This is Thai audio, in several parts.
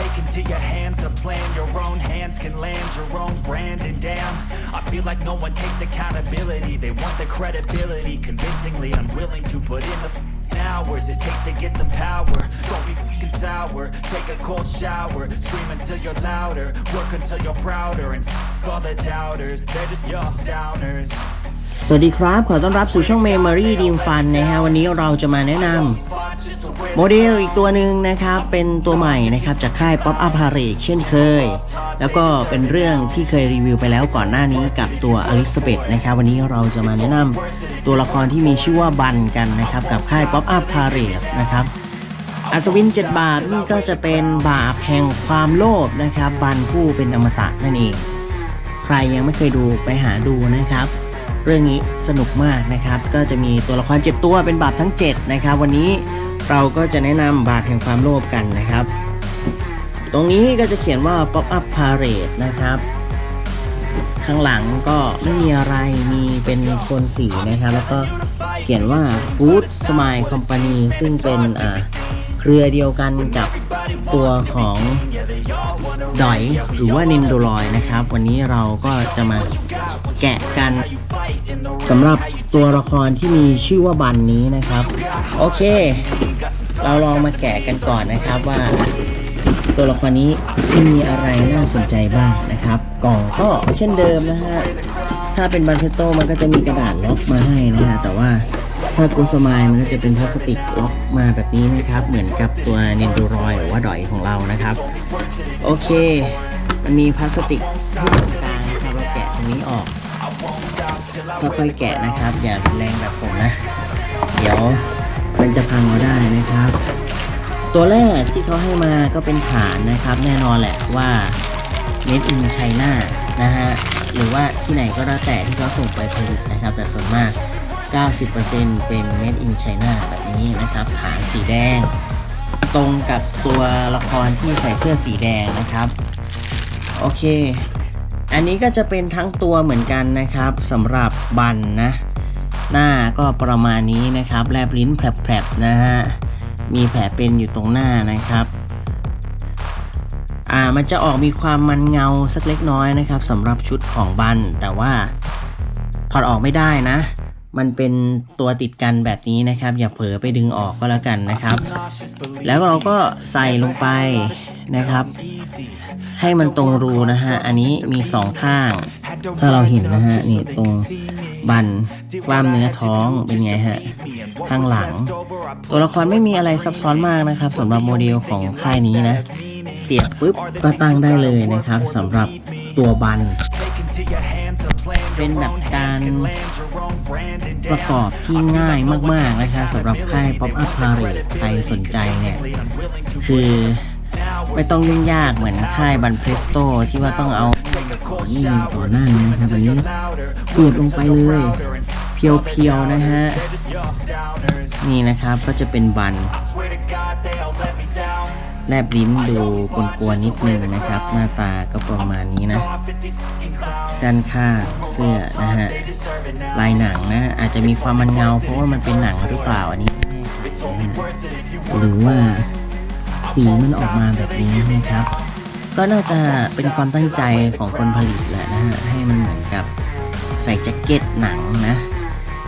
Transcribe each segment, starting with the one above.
Take into your hands a plan, your own hands can land your own brand. And damn, I feel like no one takes accountability. They want the credibility, convincingly unwilling to put in the f***ing hours it takes to get some power. Don't be fing sour, take a cold shower, scream until you're louder, work until you're prouder, and f- all the doubters, they're just your downers. สวัสดีครับ ขอต้อนรับสู่ช่อง Memory Dream Fun นะฮะวันนี้เราจะมาแนะนำ โมเดลอีกตัวหนึ่งนะครับ เป็นตัวใหม่นะครับจากค่าย Pop Up p a r a d e เช่นเคย แล้วก็เป็นเรื่องที่เคยรีวิวไปแล้วก่อนหน้านี้กับตัวอลิซาเบธนะครับ วันนี้เราจะมาแนะนำตัวละครที่มีชื่อว่าบันกันนะครับ กับค่าย Pop Up p a r a d e นะครับอัศวิน 7 บาทนี่ก็จะเป็นบาปแห่งความโลภนะครับ บันผู้เป็นอมตะนั่นเอง ใครยังไม่เคยดูไปหาดูนะครับ เรื่องนี้สนุกมากนะครับ ก็จะมีตัวละคร7ตัวเป็นบาปทั้ง 7 นะครับ วันนี้เราก็จะแนะนำบาปแห่งความโลภกันนะครับ ตรงนี้ก็จะเขียนว่า pop up parade นะครับ ข้างหลังก็ไม่มีอะไรมีเป็นคนสีนะครับ แล้วก็เขียนว่า Food Smile Company ซึ่งเป็นเครือเดียวกันกับ ตัวของดอยหรือว่านินโดรอยนะครับ วันนี้เราก็จะมาแกะกันสำหรับตัวละครที่มีชื่อว่าบันนี้นะครับ โอเค เราลองมาแกะกันก่อนนะครับว่า ตัวละครนี้มีอะไรน่าสนใจบ้างนะครับ กล่องก็เช่นเดิมนะฮะถ้าเป็นบันเทโตมันก็จะมีกระดาษล็อกมาให้นะฮะแต่ว่า ถ้ากูสมายมันก็จะเป็นพลาสติกล็อกมาแบบนี้นะครับ เหมือนกับตัวเนนโดรอยหรือว่าดอยของเรานะครับ โอเค มันมีพลาสติกที่ตรงกลางนะครับเราแกะตรงนี้ออกค่อยๆแกะนะครับ อย่าแรงแบบผมนะ เดี๋ยวมันจะพังเราได้นะครับ ตัวแรกที่เขาให้มาก็เป็นฐานนะครับ แน่นอนแหละว่า made in China นะฮะหรือว่าที่ไหนก็แล้วแต่ที่เขาส่งไปผลิตนะครับ แต่ส่วนมาก 90%เป็น made in China แบบนี้นะครับฐานสีแดง ตรงกับตัวละครที่ใส่เสื้อสีแดงนะครับ โอเค อันนี้ก็จะเป็นทั้งตัวเหมือนกันนะครับสำหรับบันนะ หน้าก็ประมาณนี้นะครับ แลบลิ้นแผลบๆนะฮะ มีแผลเป็นอยู่ตรงหน้านะครับอ่ามันจะออกมีความมันเงาสักเล็กน้อยนะครับสำหรับชุดของบัน แต่ว่าถอดออกไม่ได้นะ มันเป็นตัวติดกันแบบนี้นะครับ อย่าเผลอไปดึงออกก็แล้วกันนะครับ แล้วเราก็ใส่ลงไปนะครับ ให้มันตรงรูนะฮะ อันนี้มีสองข้าง ถ้าเราเห็นนะฮะนี่ตรงบันกล้ามเนื้อท้องเป็นไงฮะ ข้างหลัง ตัวละครไม่มีอะไรซับซ้อนมากนะครับสำหรับโมเดลของค่ายนี้นะ เสียบปุ๊บก็ตั้งได้เลยนะครับสำหรับตัวบัน เป็นแบบการประกอบที่ง่ายมาก ๆ นะครับสำหรับค่าย Pop Up Parade ใครสนใจเนี่ย คือไม่ต้องยุ่งยากเหมือนค่ายบันเพรสโตที่ว่าต้องเอานี่ต่อหน้านะครับอันนี้เสียบลงไปเลยเพียวๆนะฮะ นี่นะครับก็จะเป็นบัน แลบลิ้นดูกวนๆนิดนึงนะครับ หน้าตาก็ประมาณนี้นะ ด้านข้างเสื้อนะฮะลายหนังนะ อาจจะมีความมันเงา เพราะว่ามันเป็นหนังหรือเปล่าอันนี้หรือว่าสีมันออกมาแบบนี้นะครับ ก็น่าจะเป็นความตั้งใจของคนผลิตแหละนะฮะให้มันเหมือนกับใส่แจ็คเก็ตหนังนะ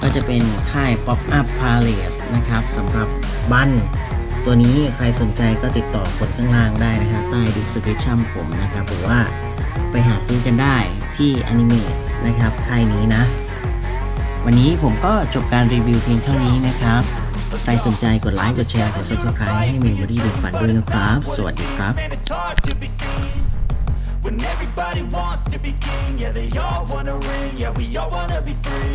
ก็จะเป็นค่าย Pop Up Palace นะครับสำหรับบัน ตัวนี้ใครสนใจก็ติดต่อกดข้างล่างได้นะครับใต้ description ผมนะครับหรือว่าไปหาซื้อกันได้ที่อนิเมะนะครับค่ายนี้นะ วันนี้ผมก็จบการรีวิวเพียงเท่านี้นะครับ ใครสนใจกดไลค์กดแชร์กด subscribe ให้เมมโมรี่ดูฝันด้วยนะครับ สวัสดีครับ When everybody wants to be king Yeah, they all wanna ring Yeah, we all wanna be free